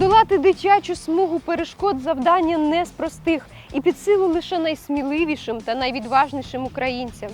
Подолати дитячу смугу перешкод завдання не з простих і під силу лише найсміливішим та найвідважнішим українцям.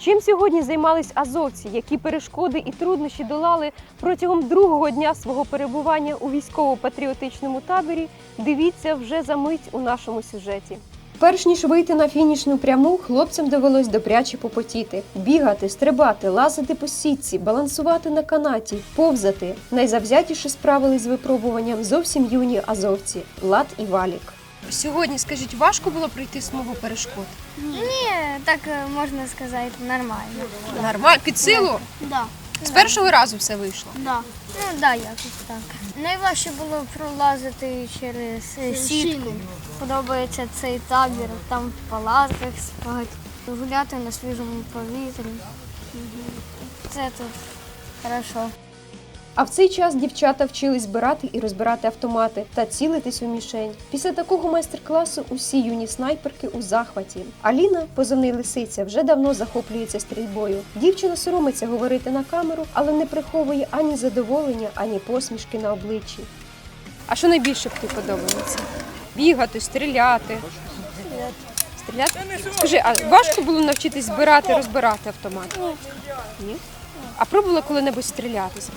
Чим сьогодні займались азовці, які перешкоди і труднощі долали протягом другого дня свого перебування у військово-патріотичному таборі, дивіться вже за мить у нашому сюжеті. Перш ніж вийти на фінішну пряму, хлопцям довелось добряче попотіти, бігати, стрибати, лазити по сітці, балансувати на канаті, повзати. Найзавзятіше справились з випробуванням зовсім юні азовці Влад і Валік. Сьогодні, скажіть, важко було пройти смугу перешкод? Ні, так е, можна сказати, нормально. Нормально, під силу? Да. З першого разу все вийшло. Да. Ну да, якось так. Найважче було пролазити через е, сітку. Подобається цей табір, там в палатках спати, гуляти на свіжому повітрі. Це тут хорошо. А в цей час дівчата вчились збирати і розбирати автомати та цілитись у мішень. Після такого майстер-класу усі юні снайперки у захваті. Аліна, позивний лисиця, вже давно захоплюється стрільбою. Дівчина соромиться говорити на камеру, але не приховує ані задоволення, ані посмішки на обличчі. А що найбільше б тобі подобається? Бігати, стріляти. Стріляти? Скажи, а важко було навчитись збирати, розбирати автомат? Ні. А пробувала коли-небудь стрілятися?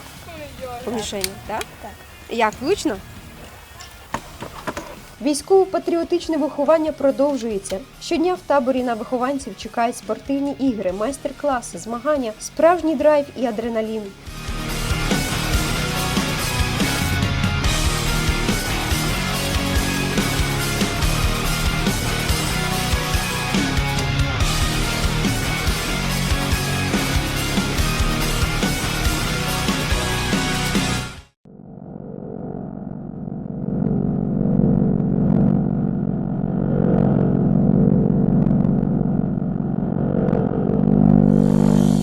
По мішені, так? Так. Як, влучно? Військово-патріотичне виховання продовжується. Щодня в таборі на вихованців чекають спортивні ігри, майстер-класи, змагання, справжній драйв і адреналін.